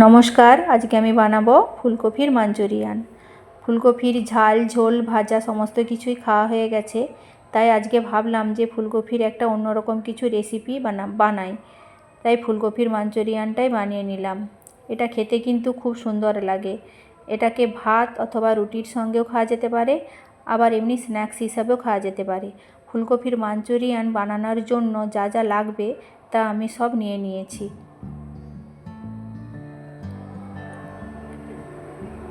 নমস্কার, আজকে আমি বানাবো ফুলকপির মাঞ্চুরিয়ান। ফুলকপির ঝাল, ঝোল, ভাজা সমস্ত কিছুই খাওয়া হয়ে গেছে, তাই আজকে ভাবলাম যে ফুলকপির একটা অন্যরকম কিছু রেসিপি বানা, বানাই। তাই ফুলকপির মাঞ্চুরিয়ানটাই বানিয়ে নিলাম। এটা খেতে কিন্তু খুব সুন্দর লাগে। এটাকে ভাত অথবা রুটির সঙ্গেও খাওয়া যেতে পারে, আবার এমনি স্ন্যাক্স হিসাবেও খাওয়া যেতে পারে। ফুলকপির মাঞ্চুরিয়ান বানানোর জন্য যা যা লাগবে তা আমি সব নিয়ে নিয়েছি।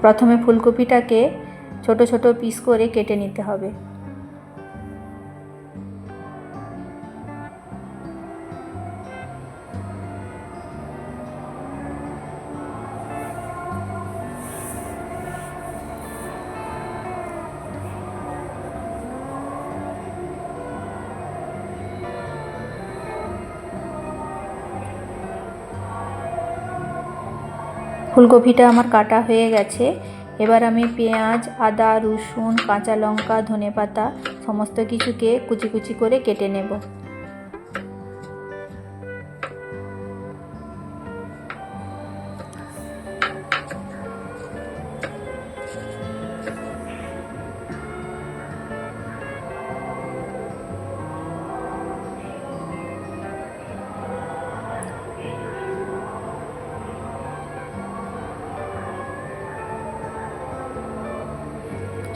প্রথমে ফুলকপিটাকে ছোট ছোট পিস করে কেটে নিতে হবে। ফুলকপিটা আমার কাটা হয়ে গেছে। এবার আমি পেঁয়াজ, আদা, রসুন, কাঁচা লঙ্কা ধনে পাতা সমস্ত কিছুকে কুচি কুচি করে কেটে নেব।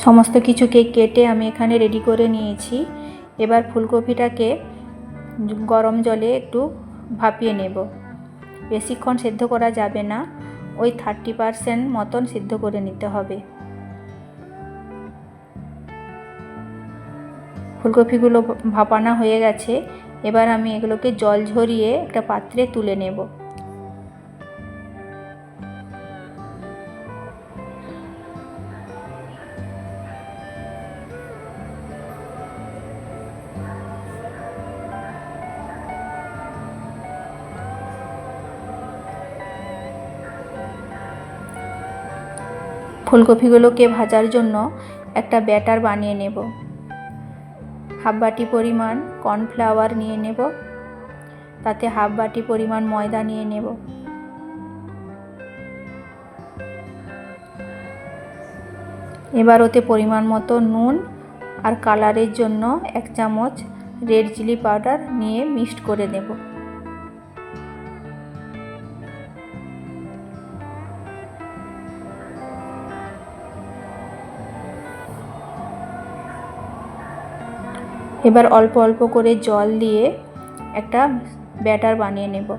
সমস্ত কিছুকে কেটে আমি এখানে রেডি করে নিয়েছি। এবার ফুলকপিটাকে গরম জলে একটু ভাপিয়ে নেব। বেশিক্ষণ সেদ্ধ করা যাবে না, ওই থার্টি পারসেন্ট মতন সিদ্ধ করে নিতে হবে। ফুলকপিগুলো ভাপানা হয়ে গেছে। এবার আমি এগুলোকে জল ঝরিয়ে একটা পাত্রে তুলে নেব। ফুলকপিগুলোকে ভাজার জন্য একটা ব্যাটার বানিয়ে নেব। হাফ বাটি পরিমাণ কর্নফ্লাওয়ার নিয়ে নেব। তাতে হাফ বাটি পরিমাণ ময়দা নিয়ে নেব। এবার ওতে পরিমাণ মতো নুন আর কালারের জন্য এক চামচ রেড চিলি পাউডার নিয়ে মিক্সড করে নেব। এবার অল্প অল্প করে জল দিয়ে একটা ব্যাটার বানিয়ে নেব।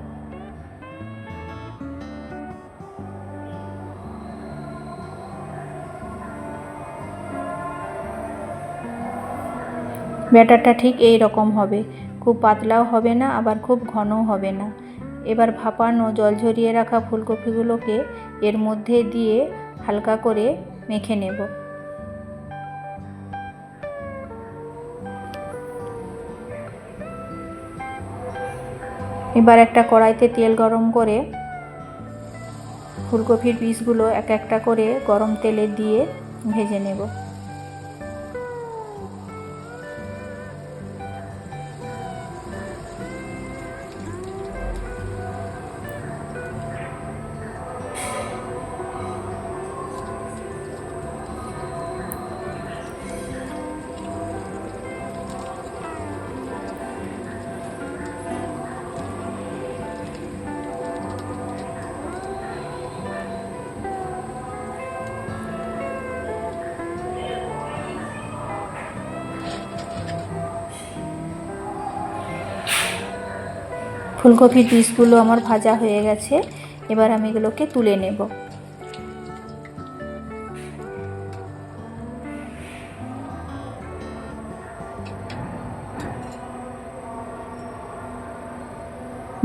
ব্যাটারটা ঠিক এই রকম হবে। খুব পাতলাও হবে না, আবার খুব ঘনও হবে না। এবার ভাপানো জল ঝরিয়ে রাখা ফুলকপিগুলোকে এর মধ্যে দিয়ে হালকা করে মেখে নেব। এবার একটা কড়াইতে তেল গরম করে ফুলকপির পিসগুলো এক একটা করে গরম তেলে দিয়ে ভেজে নেব। ফুলকপির পিসগুলো আমার ভাজা হয়ে গেছে, এবার আমি এগুলোকে তুলে নেব।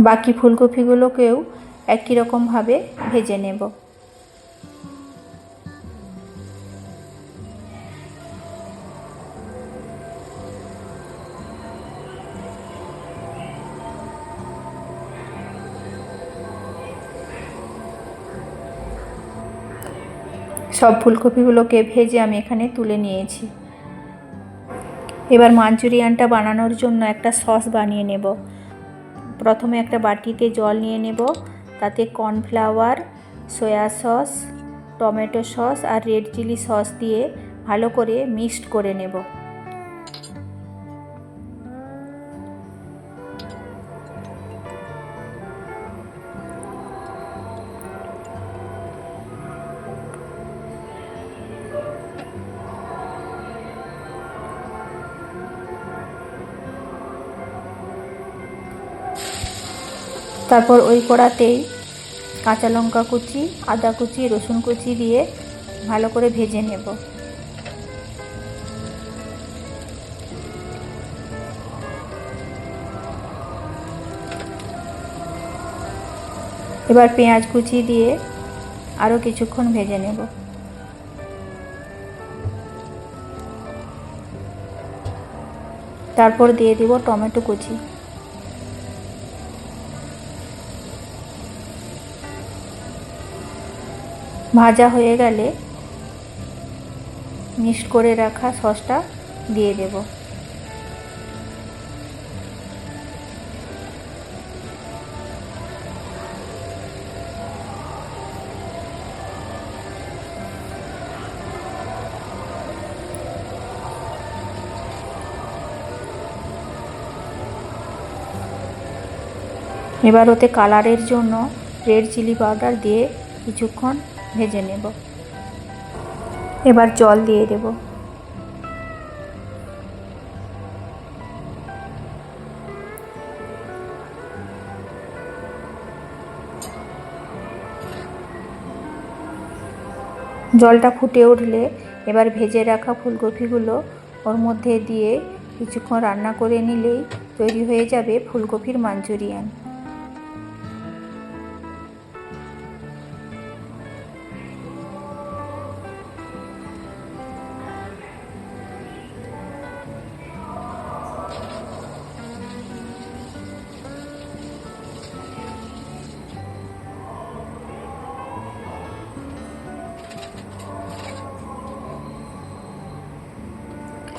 বাকি ফুলকপিগুলোকেও একই রকমভাবে ভেজে নেব। সব ফুলকপিগুলোকে ভেজে আমি এখানে তুলে নিয়েছি। এবার মাঞ্চুরিয়ানটা বানানোর জন্য একটা সস বানিয়ে নেব। প্রথমে একটা বাটিতে জল নিয়ে নেব। তাতে cornflour, soya sauce, tomato sauce আর রেড চিলি সস দিয়ে ভালো করে মিক্সড করে নেব। তারপর ওই কড়াতেই কাঁচা লঙ্কা কুচি, আদা কুচি, রসুন কুচি দিয়ে ভালো করে ভেজে নেব। এবার পেঁয়াজ কুচি দিয়ে আরও কিছুক্ষণ ভেজে নেব। তারপর দিয়ে দিব টমেটো কুচি। ভাজা হয়ে গেলে মিক্সড করে রাখা সসটা দিয়ে দেব। এবার ওতে কালারের জন্য রেড চিলি পাউডার দিয়ে কিছুক্ষণ ভেজে নেব। এবার জল দিয়ে দেব। জলটা ফুটে উঠলে এবার ভেজে রাখা ফুলকপিগুলো ওর মধ্যে দিয়ে কিছুক্ষণ রান্না করে নিলেই তৈরি হয়ে যাবে ফুলকপির মাঞ্চুরিয়ান।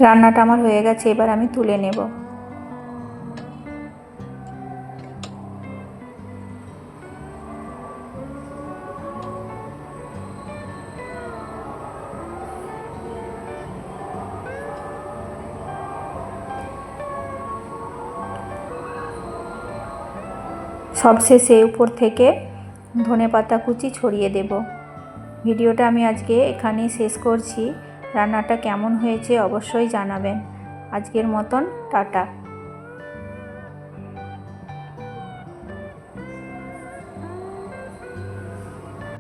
রান্নাটা আমার হয়ে গেছে, এবার আমি তুলে নেব। সবশেষে উপর থেকে ধনে পাতা কুচি ছড়িয়ে দেব। ভিডিওটা আমি আজকে এখানেই শেষ করছি। রান্নাটা কেমন হয়েছে অবশ্যই জানাবেন। আজকের মতন টাটা।